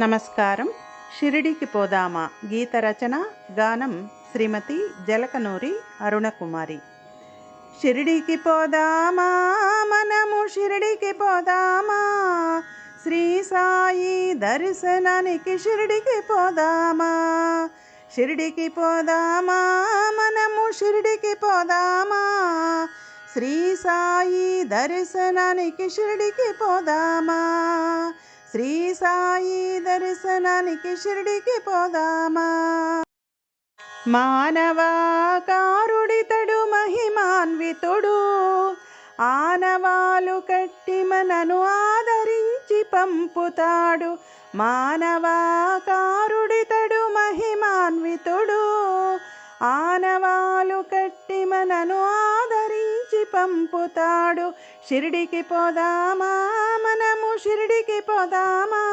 నమస్కారం. షిరిడికి పోదామా? గీత రచన గానం శ్రీమతి జలకనూరి అరుణకుమారి. షిరిడికి పోదామా? మనము షిరిడికి పోదామా? శ్రీ సాయి దర్శనానికి షిరిడికి పోదామా? షిరిడికి పోదామా? మనము షిరిడికి పోదామా? శ్రీ సాయి దర్శనానికి షిరిడికి పోదామా? శ్రీ సాయి దర్శనానికి షిరిడికి పోదామా? మానవాకారుడితడు మహిమాన్వితుడు. ఆనవాలు కట్టి మనను ఆదరించి పంపుతాడు. మానవాకారుడితడు మహిమాన్వితుడు. ఆనవాలు కట్టి మనను ఆదరించి పంపుతాడు. షిరిడికి పోదామా? మనము షిరిడికి పోదామా?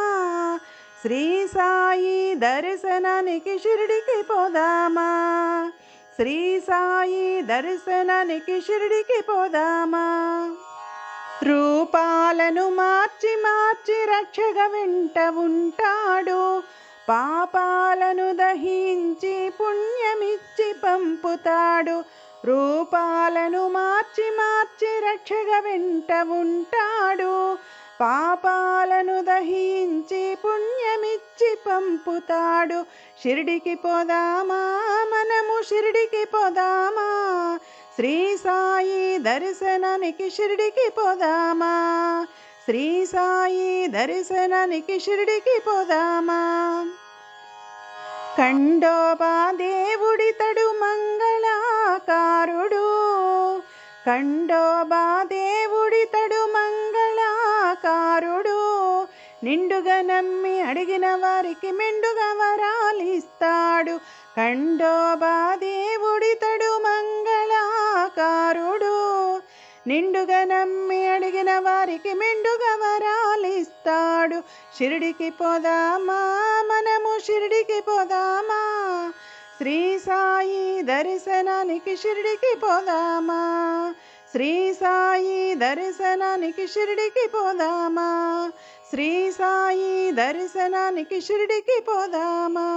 శ్రీ సాయి దర్శనానికి షిరిడికి పోదామా? శ్రీ సాయి దర్శనానికి షిరిడికి పోదామా? రూపాలను మార్చి మార్చి రక్షగ వెంట ఉంటాడు. పాపాలను దహించి పుణ్యమిచ్చి పంపుతాడు. రూపాలను మార్చి మార్చి రక్షగ వెంట ఉంటాడు. పాపాలను దహించి పుణ్యమిచ్చి పంపుతాడు. షిరిడికి పోదామా? మనము షిరిడికి పోదామా? శ్రీ సాయి దర్శనానికి షిరిడికి పోదామా? శ్రీ సాయి దర్శనానికి షిరిడికి పోదామా? ఖండోబా దేవుడితడు మంగళాకారుడు. ఖండోబా నిండుగా నమ్మి అడిగిన వారికి మెండుగా వరాలిస్తాడు. ఖండోబా దేవుడితడు మంగళాకారుడు. నిండుగా నమ్మి అడిగిన వారికి మెండుగా వరాలిస్తాడు. షిరిడికి పోదామా? మనము షిరిడికి పోదామా? శ్రీ సాయి దర్శనానికి షిరిడికి పోదామా? శ్రీ సాయి దర్శనానికి షిరిడికి పోదామా? శ్రీ సాయి దర్శనానికి షిరిడికి పోదామా?